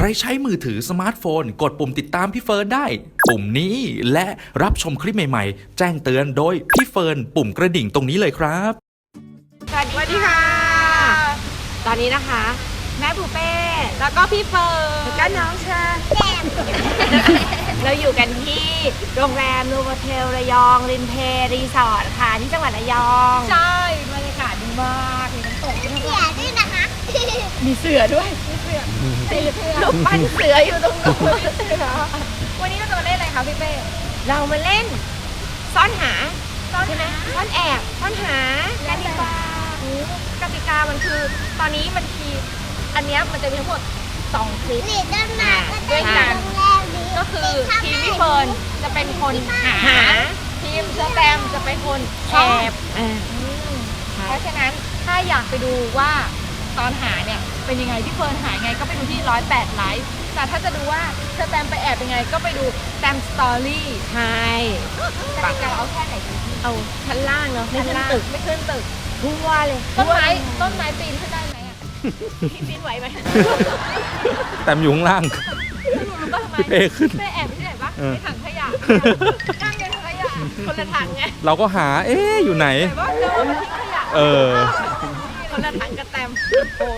ใครใช้มือถือสมาร์ทโฟน กดปุ่มติดตามพี่เฟิร์นได้ ปุ่มนี้และรับชมคลิปใหม่ๆ แจ้งเตือนโดยพี่เฟิร์นปุ่มกระดิ่งตรงนี้เลยครับ สวัสดีค่ะ ตอนนี้นะคะ แม่ปูเป้แล้วก็พี่เฟิร์นแล้วก็น้องชาแก้มเราอยู่กันที่โรงแรมนูโวเทลระยองริมเพรีสอร์ทค่ะที่จังหวัดระยอง ใช่บรรยากาศดีมากมีน้ำตกมีเสียด้วยนะคะ มีเสือด้วย มีเสือตีลูกปั้นเสืออยู่ตรงนู้นวันนี้เราจะมาเล่นอะไรคะพี่เป้ เรามาเล่น ซ่อนหาซ่อนใช่ไหมซ่อนแอบซ่อนหากันดีกว่ากติกามันคือ ตอนนี้มันทีอันเนี้ยมันจะมีทั้งหมดสองคลิปหลีดต้นไม้ก็ด้ได้วยกันโรงแรมนี้ก็คือทีมพี่เฟิร์นจะเป็นคนหา ทีมเชอร์แตมจะเป็นคนแอบเพราะฉะนั้นถ้าอยากไปดูว่าตอนหาเนี่ย เป็นยังไงพี่เฟิร์นหายังไงก็ไปดูที่ร้อยแปดไลฟ์แต่ถ้าจะดูว่าเชอร์แตมไปแอบยังไงก็ไปดูแตมสตอรี่ใช่กติกาเอาแค่ไหนดีพี่เอาชั้นล่างเนาะไม่ขึ้นตึกไม่ขึ้นตึกทั่วเลยต้นไม้ต้นไม้ปีนขึ้นได้ไหมอะพี่ปีนไหวไหมแต่อยู่ข้างล่างรู้ป่ะทำไมพี่เป้ขึ้นไปแอบที่ไหนปะเออในถังขยะนั่งในถังขยะคนละถังไงเราก็หาเอ๊ะอยู่ไหนแต่ว่าเจอมันทิ้งขยะเออคนละถังกระแตมโอ้คือละหน้า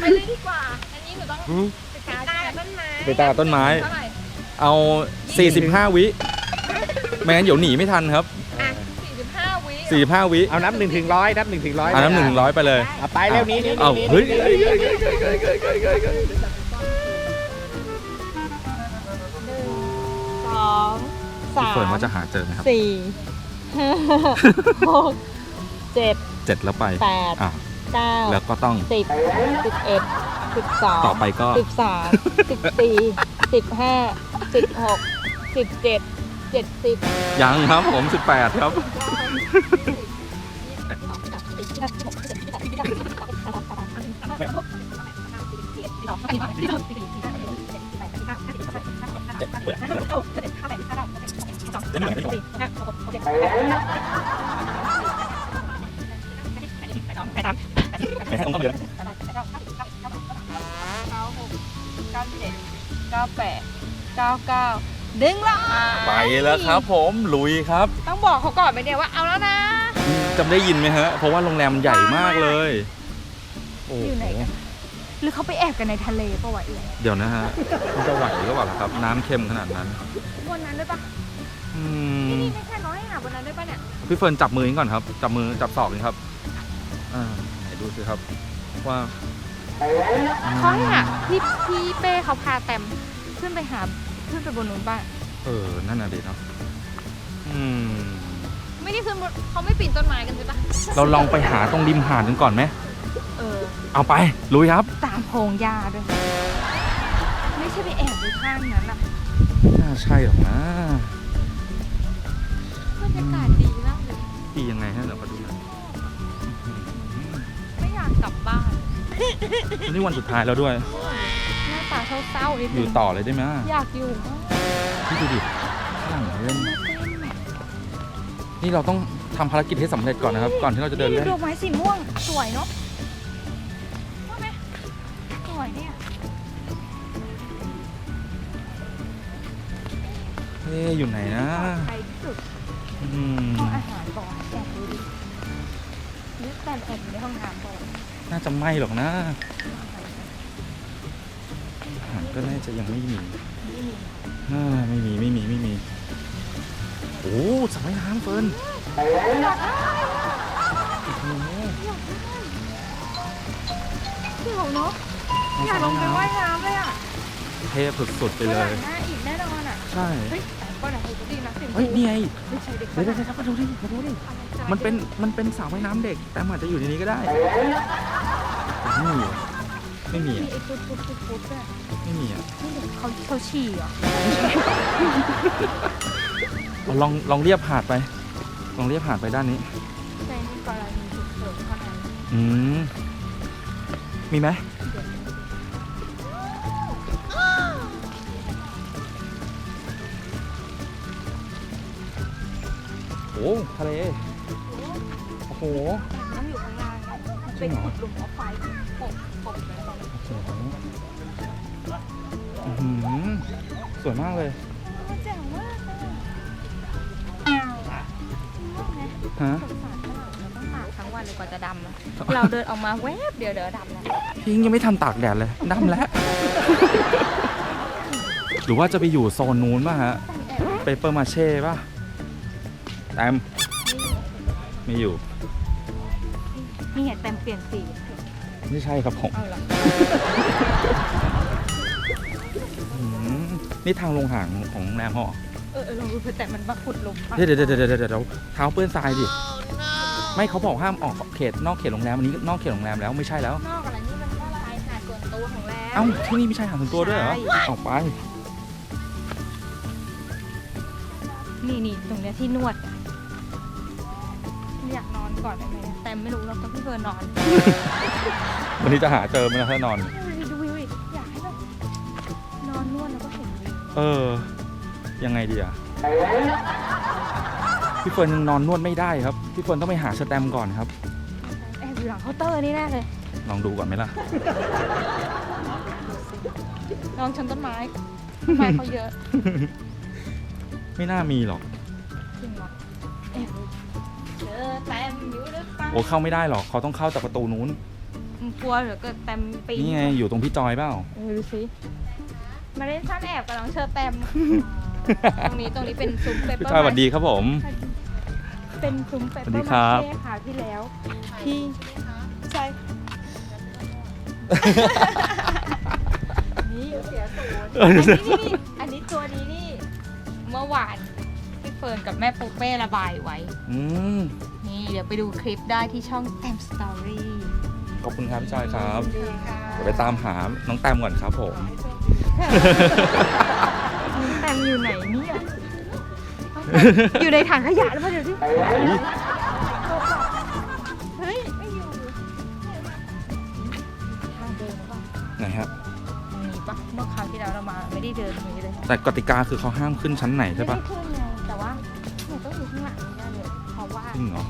ไปเลยดีกว่า อันนี้หนูต้องไปตาตาต้นไม้ไปตาต้นไม้ เท่าไหร่เอา 45 วิไม่งั้นเดี๋ยวหนีไม่ทันครับ อะ45วิ45 วิเอานับหนึ่งถึงร้อยนับหนึ่งถึงร้อยอันน้ำหนึ่งร้อยไปเลย เอาไปเร็วนี้นี่เอานี่เฮ้ยสองสาพี่เฟิร์นมว่าจะหาเจอไหมครับสี่ห้าหกเจ็ดเจ็ดแล้วไปแปดอะ เก้าแล้วก็ต้อง สิบสิบเอ็ดสิบสองต่อไปก็ สิบสามสิบสี่สิบห้าสิบหกสิบเจ็ดเจ็ดสิบยังครับผม 18 ครับไม่ให้ต้องเดือนเก้าหกเก้าเจ็ดเก้าแปดเก้าเก้าดึงละไปแล้วครับผมลุยครับ ต้องบอกเขาก่อนไปเนี่ยว่าเอาแล้วนะจำได้ยินไหมฮะ เพราะว่าโรงแรมมันใหญ่มากเลยโอ้โหอยู่ไหนกันหรือเขาไปแอบกันในทะเลปะวะอีกเดี๋ยวนะฮะมันจะไหวหรือเปล่าล่ะครับ น้ำเค็มขนาดนั้นวันนั้นด้วยปะอืที่มนี่ไม่ใช่น้อยอะวันนั้นด้วยปะเนี่ยพี่เฟิร์นจับมือนี้ก่อนครับ จับมือจับศอกนี้ครับอ่าไหนดู สิครับ ว่าเขาให้อะพี่พี่เป้เขาพาแตมขึ้นไปหาขึ้นไปบนนู้นบ้างเออ นั่นน่ะดีเนาะอืม ไม่ได้ขึ้นบนเขาไม่ปีนต้นไม้กันใช่ปะเราลองไปหาตรงริมหาดกันก่อนไหมเออ เอาไป ลุยครับ ตามโพรงหญ้าด้วย ไม่ใช่ไปแอบอยู่ข้างนั้นอะไม่น่าใช่หรอกนะบรรยากาศดีมากเลยดียังไงฮะเดี๋ยวขอดูหน่อยไม่อยา กกลับบ้าน วันนี้วันสุดท้ายแล้วด้วย หน้าตาเศร้าๆนิดอนึยู่งต่อเลยได้ไหมอยากอยู่มากพี่ดูดิข้างหลังเล่นนี่เราต้องทำภารกิจให้สำเร็จก่อนนะครับ ก่อนที่เราจะเดินนี่เล่น ดอกไม้สีม่วงสวยเนาะว่าไหมสวยเนี่ยเอ๊ะอยู่ไหนนะไปที่สุดอืมห้องอาหารก่อนแอบดูดิหรือแต่แอบอยู่ในห้องน้ำก่อน น่าจะไม่หรอกนะอาหารก็น่าจะยังไม่มีอ่าไม่มีไม่มีไม่มี โอ้สระว่ายน้ำเฟิร์นโอ้โหเดี๋ยวเนาะอยากลงไปว่ายน้ำเลยอะเทพสุดๆไปเลหลัยงหน้าอีกแน่นอนอะ ใช่ เฮ้ยแต่ก็ไหนดูดีนะสิเฮ้ยนี่ไงไม่ใช่เด็กเดี๋ยวเดี๋ยวเดี๋ยวมาดูดิมาดูดิมันเป็นมันเป็นสระว่ายน้ำเด็ก แต่มันอาจจะอยู่ในนี้ก็ได้ไม่มีอะไม่มีมีอะไอ้ฟุดฟุดฟุดฟุดด้วยไม่มีอะนี่เด็กเขาเขาฉี่เหรอเอาลองลองเรียบหาดไป ลองเรียบหาดไปด้านนี้ ในนี่กรณีฉุกเฉินเท่านั้นอืมมีไหม โอ้ทะเลโอ้โหน้ำอยู่ข้างล่างจริเป็นงเหรอขุดหลุมเอาไฟปกปกไปตอนนี้โอ้โหอื้อหือสวยมากเลยแจ๋วมากเลยฮะสงสารฝรั่งเราต้องตากทั้งวันเลยกว่าจะดำอะเราเดินออกมาแวบเดียวเดี๋ยวดำแล้วพี่ยังไม่ทันตากแดดเลยดำแล้ว หรือว่าจะไปอยู่โซนนู้นป่ะฮะเปเปอร์มาเช่ป่ะ แตมไม่อยู่ นี่ไงเต็มเปลี่ยนสีไม่ใช่ครับผมเอาเหรออืมนี่ทางลงหางของโรงแรมเหรอเออเออลองดูเถอะแต่มันมาขุดหลุมปะเดี๋ยวเดี๋ยวเดี๋ยวเดี๋ยวเดี๋ยวเท้าเปื้อนทรายดิ ไม่เขาบอกห้ามออกเขตนอกเขตโรงแรมอันนี้นอกเขตโรงแรมแล้วไม่ใช่แล้ว นอกอะไรนี่มันก็ชายหาดส่วนตัวของแรม เอ้าที่นี่ไม่ใช่หาดส่วนตัวด้วยเหรอใช่ ออกไป นี่นี่ตรงเนี้ยที่นวดอะ อยากนอนก่อนได้ไหมแต่ไม่รู้เราก็พี่เฟิร์นนอนวันนี้จะหาเจอไหมล่ะถ้านอน ดูดิดูดิอยากให้แบบนอนนวดแล้วก็เห็นวิวเออ ยังไงดีอะพี่เฟิร์นยังนอนนวดไม่ได้ครับ พี่เฟิร์นต้องไปหาสแตมป์ก่อนครับ แอบอยู่หลังเคาน์เตอร์นี่แน่เลยลองดูก่อนไหมล่ะลองชนต้นไม้ต้นไม้เขาเยอะ ไม่น่ามีหรอก เจอแตมอยู่หรือเปล่าโอ้เข้าไม่ได้หรอกเขาต้องเข้าจากประตูนู้นอืมกลัวเดี๋ยวเกิดแตมปีนนี่ไงอยู่ตรงพี่จอยเปล่า เออดูสิมาเล่นซ่อนแอบกับน้องเชอร์แตมตรงนี้ตรงนี้เป็นซุ้มเปเปอพี่ร์จอยสวัสดีครับผม เป็นซุ้มเปสเปวัอสดีร์ครัมาบเช่ค่ะที่แล้วที่ใช่นี่เสียศูนย์อันนี้นี่อันนี้ตัวนี้นี่เมื่อวานพี่ เฟิร์นกับแม่ปุ๊กเป้ระบายไว้ อืม นี่เดี๋ยวไปดูคลิปได้ที่ช่องแตมสตอรี่ขอบคุณครับพี่จอยครับ ดีค่ะเดี๋ยวไปตามหาน้องแตมก่อนครับผม แตมอยู่ไหนเนี่ยอยู่ในถังขยะหรือเปล่าเดี๋ยวสิเฮ้ยไม่อยู่ทางเดินหรือเปล่าไหนฮะ มีปะเมื่อคราวที่แล้วเรามาไม่ได้เดินตรงนี้เลยแต่กติกาคือเขาห้ามขึ้นชั้นไหนใช่ปะไม่ได้ขึ้นไง งเหรอ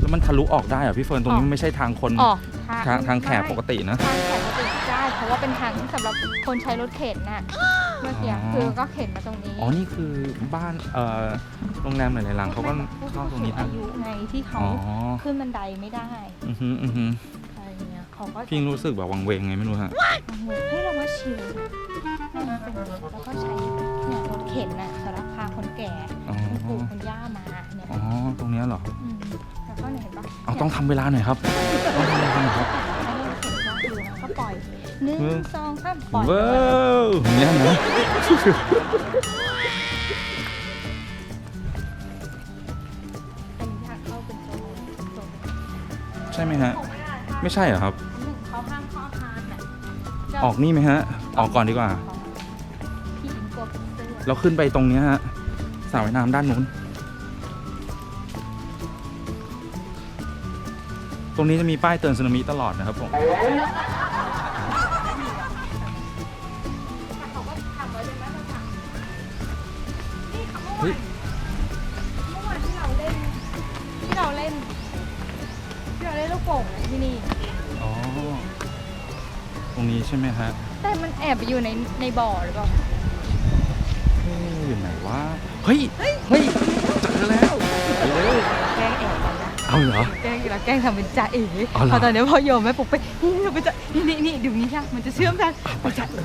แล้วมันทะลุออกได้เหรอพี่เฟิร์นตรงนี้มันไม่ใช่ทางคนอ๋อทางทางแขกปกตินะ ทางแขกปกติได้เพราะว่าเป็นทางที่สำหรับคนใช้รถเข็นน่ะเมื่อกี้อ๋อคือก็เข็นมาตรงนี้อ๋อ นี่คือบ้านเอ่อโรงแรมหลายๆหลังเขาก็เข้าตรงนี้ผู้นะสูอายุไงที่เขาอ๋อขึ้นบันไดไม่ได้อือฮึอือฮึอะไรเงี้ยเขาก็พี่รู้สึกแบบวังเวงไงไม่รู้ฮะเฮ้ยเรามาชิลนั่งเป็นอย่างนี้แล้วก็ใช้เนี่ยรถเข็นน่ะสำหรับพาคนแก่อ๋อคุณปู่คุณย่ามาเนี่ย อ๋อ ตรงเนี้ยเหรอมแล้วก็เนี่ยเห็นปะเอาต้องทำเวลาหน่อยครับต้องทำเวลาหน่อยครับใช้รถเข็นก็อยู่ก็ปล่อยหนึ่งเออสองสามปล่อยว้าวเนี่ยนะเป็นทางเข้าเป็นโซนโซนใช่ไหมฮะ ไม่ใช่เหรอครับ หนึ่งเขาห้ามเข้าอาคารน่ะออกนี่ไหมฮะ ออกก่อนดีกว่า พี่อิงกลัวผีเสื้อเราขึ้นไปตรงเนี้ยฮะสระว่ายน้ำด้านนู้น ตรงนี้จะมีป้ายเตือนสึนามิตลอดนะครับผมเขาก็ทำไว้เลยนะเราทำนี่ค่ะเมื่อเฮ้วายนเมื่อวานที่เราเล่นที่เราเล่นที่เราเล่นลูกโป่งอะที่นี่ อ๋อ ตรงนี้ใช่ไหมฮะ แต่มันแอบไปอยู่ในในบ่อหรือเปล่าเอ๊ะอยู่ไหนวะ เฮ้ย เฮ้ยเจอแล้วไปเร็วแกล้งแอบกันนะ เอาเหรอแกล้ง แล้วแกล้งทำเป็นจ่าเอ๋อ๋อเหรอพอตอนนี้พอโยมแม่ปลุกไปนี่เราไปจ่านี่นี่นี่ดูนี่ใช่มันจะเชื่อมกันไปจ่าเ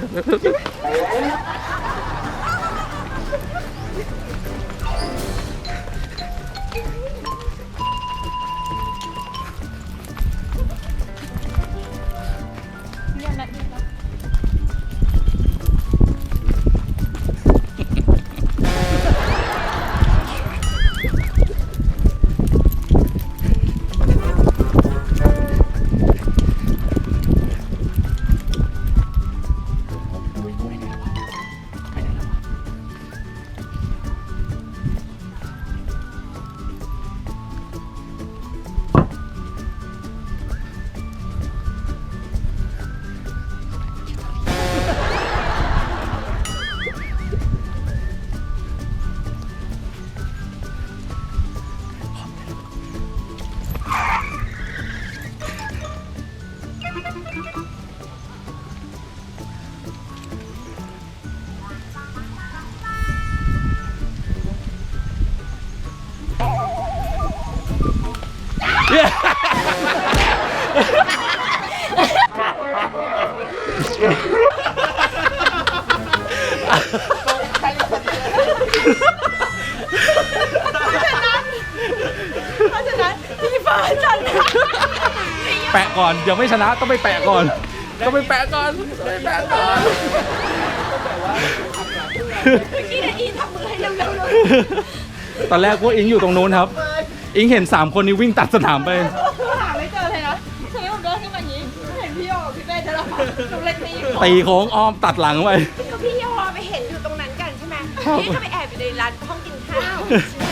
แปะก่อนยังไม่ชนะต้องไปแปะก่อน ต้องไปแปะก่อนต้องไปแปะก่อนพี่นาอีทำมือให้เร็วๆเลยตอนแรกพวกอิงอยู่ตรงนู้นครับ อิงเห็น 3 คนนี้วิ่งตัดสนามไป หาไม่เจอเลยนะทีนี้ผมเดินขึ้นมาอย่างนี้ เห็นพี่โยกับพี่เป้จะระบาดหนูเลยตีเขาตีโค้งอ้อมตัดหลังไปก็พี่โยไปเห็นอยู่ตรงนั้นกันใช่ไหมครับพี่ก็ไปแอบอยู่ในร้านห้องกินข้าววิ่งมาแปะ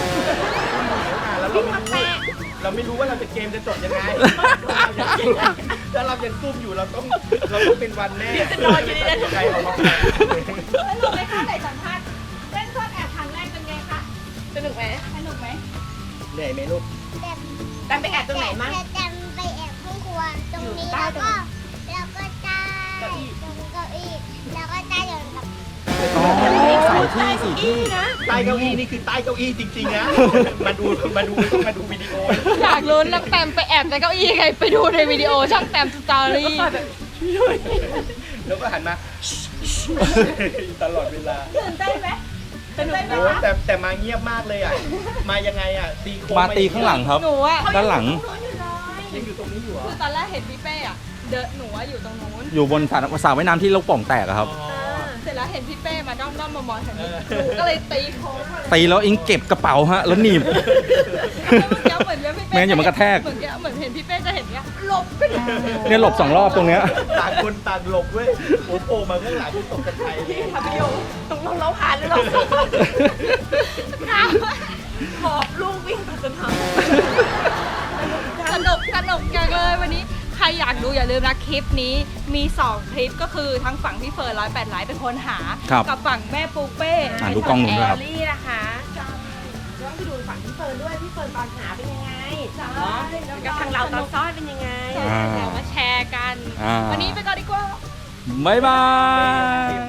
เราไม่รู้ว่าเราจะเกมจะจบยังไงถ้าเรายังซุ่มอยู่เราต้องเราต้องเป็นวันแน่จะนอนอยู่ในนั้นใครออกมาแปะแล้วเราไปเข้าไหนสัมภาษณ์เล่นซ่อนแอบครั้งแรกเป็นไงคะสนุกไหมสนุกไหมเหนื่อยไหมลูก แต่แต่ไปแอบตรงไหนมั่ง แต่จำไปแอบห้องครัวตรงอยู่นี้ใต้แล้วตรงก็ ที่สี่ที่นะใต้เก้าอี้นี่คือใต้เก้าอี้จริงๆนะมาดูมาดูต้องมาดูวิดีโออยากรู้นักแตมไปแอบในเก้าอี้ไงไปดูในวิดีโอช่างแตมสตอรี่แล้วก็หันมาตลอดเวลาตื่นเต้นไหมตื่นเต้นไหมโอ้คะแต่แต่มาเงียบมากเลยอะมายังไงอะตีโค้งมาตีข้างหลังครับหนูอะด้านหลังยังอยู่ตรงนี้อยู่เหรอคือตอนแรกเห็นพี่เป้อะเดินหนูอะอยู่ตรงนู้นอยู่บนสระสระว่ายน้ำที่ลูกโป่องแตกอะครับอ๋อเส ร็จแล้วเห็นพี่เป้มาด้อมด้อมๆมองๆแถวนี้หนูก็เลยตีโค้งมาเลยตีแล้วอิงเก็บกระเป๋าฮะ แล้วหนีบ แล้วเมื่อกี้เหมือนว่าพี่เป้แม่งั้นอย่ามากระแทก เหมือนเหมือนเห็นพี่เป้จะเห็นเนี้ยหลบไปเลยเนี่ยหลบสองรอบตรงเนี้ย ต่างคนต่างหลบเว้ยโอ้โหมาข้างหลังที่ตกกระไทยเลยทำประโยชน์ตรงลงเราผ่านหรือเราสู้หอบลูกวิ่งตัดสนาม สนุกสนุกจังเลยวันนี้ใคร อยากดูอย่าลืมนะคลิปนี้มี 2 คลิปก็คือทั้งฝั่งพี่เฟิร์นร้อยแปดไลฟ์เป็นคนหา ครับกับฝั่งแม่ปูเป้อะดูกล้องหนึ่งด้วยครับ แอลลี่นะคะต้องไปดูฝั่งพี่เฟิร์นด้วยพี่เฟิร์นตอนหาเป็นยังไงใช่เนาะกับทางเราตอนซ่อนเป็นยังไงอ่าเดี๋ยวมาแชร์กัน อ่าวันนี้ไปก่อนดีกว่า บ๊ายบาย